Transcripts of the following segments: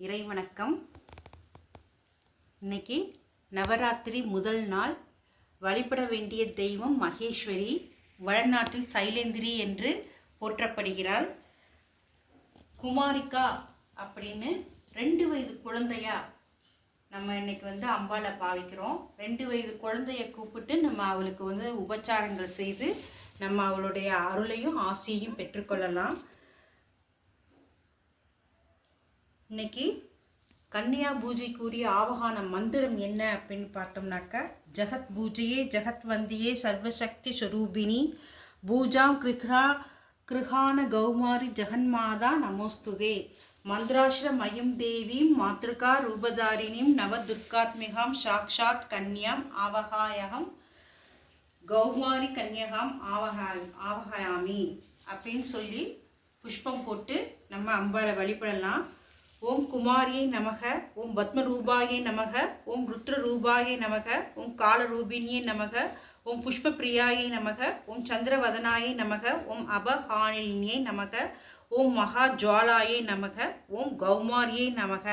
இறைவணக்கம். இன்னைக்கு நவராத்திரி முதல் நாள். வழிபட வேண்டிய தெய்வம் மகேஸ்வரி. வடநாட்டில் சைலேந்திரி என்று போற்றப்படுகிறாள். குமாரிகா அப்படின்னு ரெண்டு வயது குழந்தையா நம்ம இன்னைக்கு வந்து அம்பாளை பாவிக்கிறோம். ரெண்டு வயது குழந்தைய கூப்பிட்டு நம்ம அவளுக்கு வந்து உபச்சாரங்கள் செய்து நம்ம அவளுடைய அருளையும் ஆசியையும் பெற்றுக்கொள்ளலாம். இன்னைக்கு கன்னியா பூஜைக்குரிய ஆவகான மந்திரம் என்ன அப்படின்னு பார்த்தோம்னாக்க ஜெகத் பூஜையே ஜெகத் வந்தியே சர்வசக்தி ஸ்வரூபிணி பூஜாம் கிருஹா கிருஹான கௌமாரி ஜெகன்மாதா நமோஸ்துதே. மந்திராஷ்ர மயம் தேவீம் மாத்ருகா ரூபதாரிணிம் நவதுர்காத்மிகாம் சாக்ஷாத் கன்யாம் ஆவகாயகம் கௌமாரி கன்யகாம் ஆவகா ஆவகாயாமி அப்படின்னு சொல்லி புஷ்பம் போட்டு நம்ம அம்பாளை வழிபடலாம். ஓம் குமாரியை நமக ஓம் பத்ம ரூபாயை நமக ஓம் ருத்ர ரூபாயை நமக ஓம் காலரூபிணியை நமக ஓம் புஷ்ப பிரியாயை நமக ஓம் சந்திரவதனாயை நமக ஓம் அபஹானிலினியை நமக ஓம் மகா ஜுவாலாயை நமக ஓம் கௌமாரியை நமக.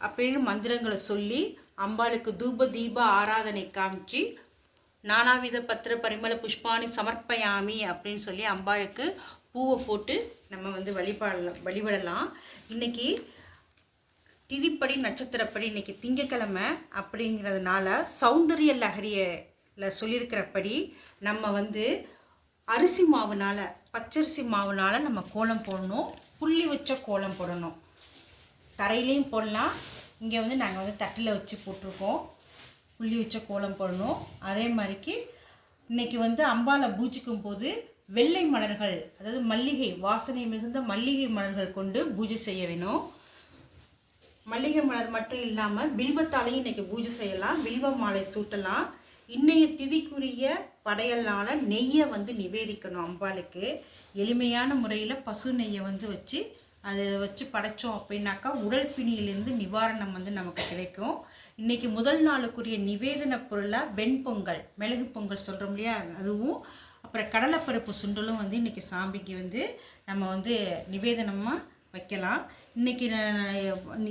அப்படின்னு மந்திரங்களை சொல்லி அம்பாளுக்கு தூப தீப ஆராதனை காமிச்சு நானாவித பத்திர பரிமள புஷ்பானி சமர்ப்பயாமி அப்படின்னு சொல்லி அம்பாளுக்கு பூவை போட்டு நம்ம வந்து வழிபாடலாம் வழிபடலாம். இன்னைக்கு திதிப்படி நட்சத்திரப்படி இன்னைக்கு திங்கக்கிழமை அப்படிங்கிறதுனால சௌந்தரிய லஹரியில் சொல்லியிருக்கிறபடி நம்ம வந்து அரிசி மாவுனால் பச்சரிசி மாவுனால் நம்ம கோலம் போடணும். புள்ளி வச்ச கோலம் போடணும். தரையிலையும் போடலாம். இங்கே வந்து நாங்கள் வந்து தட்டில் வச்சு போட்டிருக்கோம். புள்ளி வச்ச கோலம் போடணும். அதே மாதிரிக்கு இன்னைக்கு வந்து அம்பாலை பூஜிக்கும் போது வெள்ளை மலர்கள் அதாவது மல்லிகை வாசனை மிகுந்த மல்லிகை மலர்கள் கொண்டு பூஜை செய்ய வேணும். மல்லிகை மலர் மட்டும் இல்லாமல் பில்வத்தாலையும் இன்னைக்கு பூஜை செய்யலாம் வில்வ மாலை சூட்டலாம். இன்னைய திதிக்குரிய படையலால் நெய்யை வந்து நிவேதிக்கணும் அம்பாளுக்கு. எளிமையான முறையில் பசு நெய்யை வந்து வச்சு அதை வச்சு படைச்சோம் அப்படின்னாக்கா உடல் பிணியிலிருந்து நிவாரணம் வந்து நமக்கு கிடைக்கும். இன்றைக்கி முதல் நாளுக்குரிய நிவேதன பொருளாக வெண்பொங்கல் மிளகு பொங்கல் சொல்கிறோம் இல்லையா? அதுவும் அப்புறம் கடலைப்பருப்பு சுண்டலும் வந்து இன்றைக்கி சாமிக்கு வந்து நம்ம வந்து நிவேதனமாக வைக்கலாம். இன்றைக்கி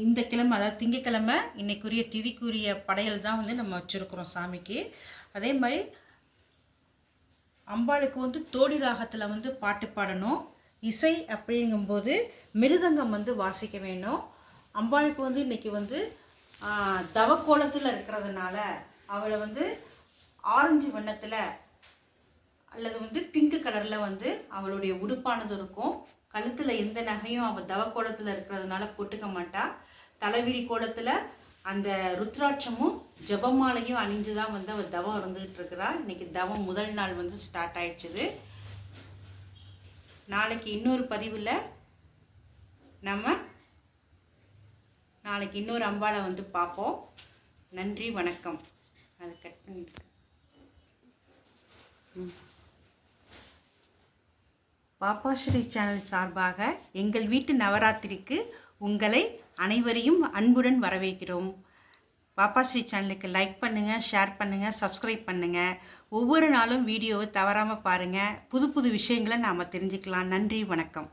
இந்த கிழமை அதாவது திங்கக்கிழமை இன்றைக்குரிய திதிக்குரிய படையல் தான் வந்து நம்ம வச்சுருக்குறோம் சாமிக்கு. அதே மாதிரி அம்பாளுக்கு வந்து தோடி ராகத்தில் வந்து பாட்டு பாடணும். இசை அப்படிங்கும்போது மிருதங்கம் வந்து வாசிக்க வேணும். அம்பாளுக்கு வந்து இன்றைக்கி வந்து தவக்கோலத்தில் இருக்கிறதுனால அவளை வந்து ஆரஞ்சு வண்ணத்தில் அல்லது வந்து பிங்க் கலரில் வந்து அவளுடைய உடுப்பானது இருக்கும். கழுத்தில் எந்த நகையும் அவள் தவக்கோலத்தில் இருக்கிறதுனால போட்டுக்க மாட்டா. தலைவிரி கோலத்தில் அந்த ருத்ராட்சமும் ஜபமாலையும் அணிஞ்சு தான் வந்து அவள் தவம் இருந்துகிட்டு இருக்கிறா. இன்றைக்கி தவம் முதல் நாள் வந்து ஸ்டார்ட் ஆயிடுச்சுது. நாளைக்கு இன்னொரு பதிவில் நம்ம நாளைக்கு இன்னொரு அம்பாளை வந்து பார்ப்போம். நன்றி வணக்கம். அதை கட் பண்ணிட்டு பாப்பாஸ்ரீ சேனல் சார்பாக எங்கள் வீட்டு நவராத்திரிக்கு உங்களை அனைவரையும் அன்புடன் வரவேற்கிறோம். பாப்பாஸ்ரீ சேனலுக்கு லைக் பண்ணுங்கள் ஷேர் பண்ணுங்கள் சப்ஸ்கிரைப் பண்ணுங்கள் ஒவ்வொரு நாளும் வீடியோவை தவறாமல் பாருங்கள் புது புது விஷயங்களை நாம் தெரிஞ்சுக்கலாம். நன்றி வணக்கம்.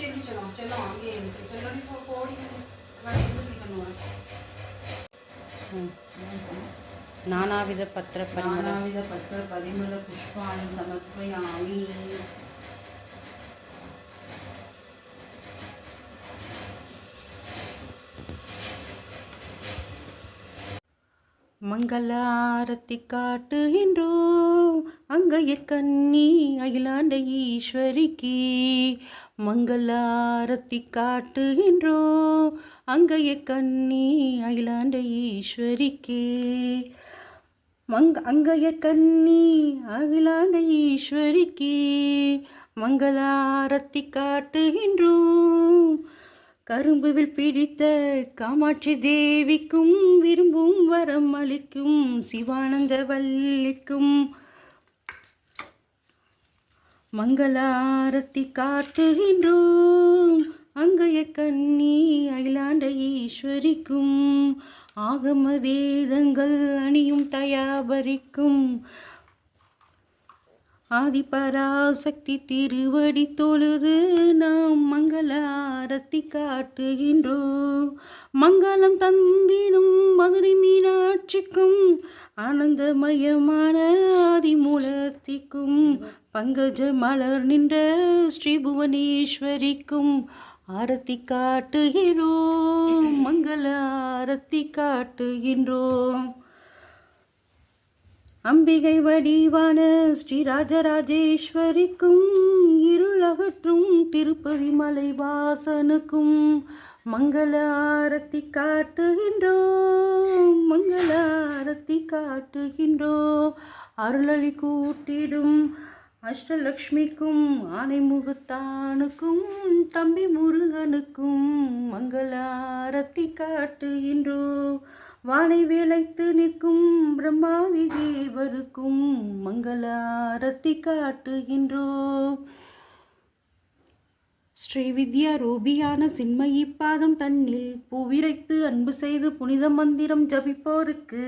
செல்லம் செல்லும் அங்கேயே இருக்கு செல்லம் நீ போ போடி நானாவித பத்திர பரிமள நானாவித பத்திர பரிமள புஷ்பாணி சமர்ப்பயாமி. மங்களாரத்தி காட்டுகின்றோம் அங்கையர் கண்ணி அகிலாண்ட ஈஸ்வரிக்கு. மங்களாரத்தி காட்டுகின்றோ அங்கைய கண்ணி அகிலாண்ட ஈஸ்வரிக்கே. மங் அங்கைய கண்ணி அகிலாண்ட ஈஸ்வரிக்கே. மங்களாரத்தி காட்டுகின்றோம் கரும்புவில் பிடித்த காமாட்சி தேவிக்கும் விரும்பும் வரம் அளிக்கும் சிவானந்த வல்லிக்கும் மங்களாரத்தி காட்டுகின்றோம். அங்கைய கண்ணி அகிலாண்ட ஈஸ்வரிக்கும். ஆகம வேதங்கள் அணியும் தயாபரிக்கும். ஆதிபராசக்தி திருவடி தொழுது நாம் மங்கள ஆரத்தி காட்டுகின்றோம். மங்களம் தந்திடும் மதுரை மீனாட்சிக்கும் ஆனந்தமயமான ஆதிமூலத்திக்கும் பங்கஜ மலர் நின்ற ஸ்ரீ புவனேஸ்வரிக்கும் ஆரத்தி காட்டுகிறோம். மங்கள ஆரத்தி காட்டுகின்றோம். அம்பிகை வடிவான ஸ்ரீராஜராஜேஸ்வரிக்கும் இருளகற்றும் திருப்பதி மலைவாசனுக்கும் மங்கள ஆரத்தி காட்டுகின்றோம் மங்கள ஆரத்தி காட்டுகின்றோம். அருளளி கூட்டிடும் அஷ்டலக்ஷ்மிக்கும் ஆனைமுகத்தானுக்கும் தம்பி முருகனுக்கும் மங்கள ஆரத்தி காட்டுகின்றோம். வானை வேலைத்து நிற்கும் பிரம்மாதி தேவருக்கும் மங்களாரத்தி காட்டுகின்றோம் ஸ்ரீ வித்யா ரூபியான சின்மயி பாதம் தன்னில் பூவிரைத்து அன்பு செய்து புனித மந்திரம் ஜபிப்போருக்கு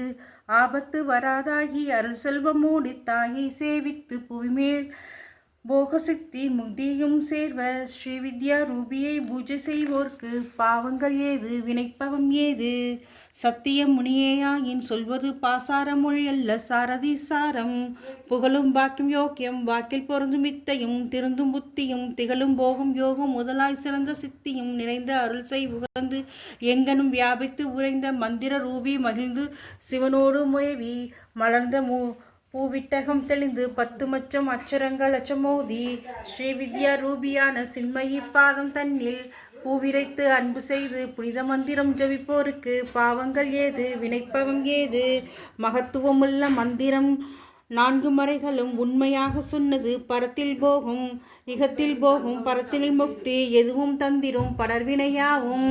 ஆபத்து வராதாகி அருள் செல்வமோடி தாயை சேவித்து புவிமேல் போகசக்தி முக்தியும் சேர்வ ஸ்ரீ வித்யா ரூபியை பூஜை செய்வோர்க்கு பாவங்கள் ஏது வினைப்பவம் ஏது? சத்தியம் முனியேயாயின் சொல்வது பாசார மொழி அல்ல சாரதி சாரம். புகழும் பாக்கியம் யோக்கியம் வாக்கில் பொருந்தும் வித்தையும் திருந்தும் புத்தியும் திகழும் போகும் யோகம் முதலாய் சிறந்த சித்தியும் நிறைந்த அருள் செய் உகந்து எங்கனும் வியாபித்து உறைந்த மந்திர ரூபி மகிழ்ந்து சிவனோடு முயவி மலர்ந்த மூ பூவிட்டகம் தெளிந்து பத்து மச்சம் அச்சரங்கள் அச்சமோதி. ஸ்ரீ வித்யா ரூபியான சின்மயி பாதம் தன்னில் பூவிரைத்து அன்பு செய்து புனித மந்திரம் ஜபிப்போருக்கு. பாவங்கள் ஏது? வினைப்பவம் ஏது? மகத்துவமுள்ள மந்திரம் நான்கு மறைகளும் உண்மையாக சொன்னது பரத்தில் போகும் இகத்தில் போகும் பரத்தில் முக்தி எதுவும் தந்திரும் படர்வினையாவும்.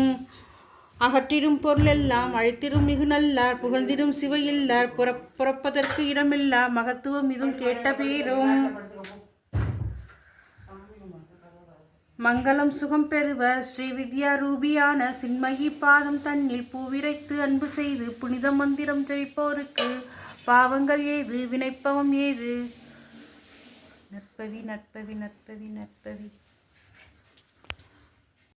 அகற்றிடும் பொருளெல்லாம் அழைத்திடும் மிகு நல்லார் புகழ்ந்திடும் சிவையில்லார் புற புறப்பதற்கு இடமில்லா மகத்துவம் இதும் கேட்ட பேரும். மங்களம் சுகம் பெறுவர் ஸ்ரீ வித்யா ரூபியான சின்மயி பாதம் தன்னில் பூவிரைத்து அன்பு செய்து புனித மந்திரம் ஜெயிப்போருக்கு. பாவங்கள் ஏது? வினைப்பவம் ஏது? நற்பவி நற்பவி நற்பவி நற்பவி.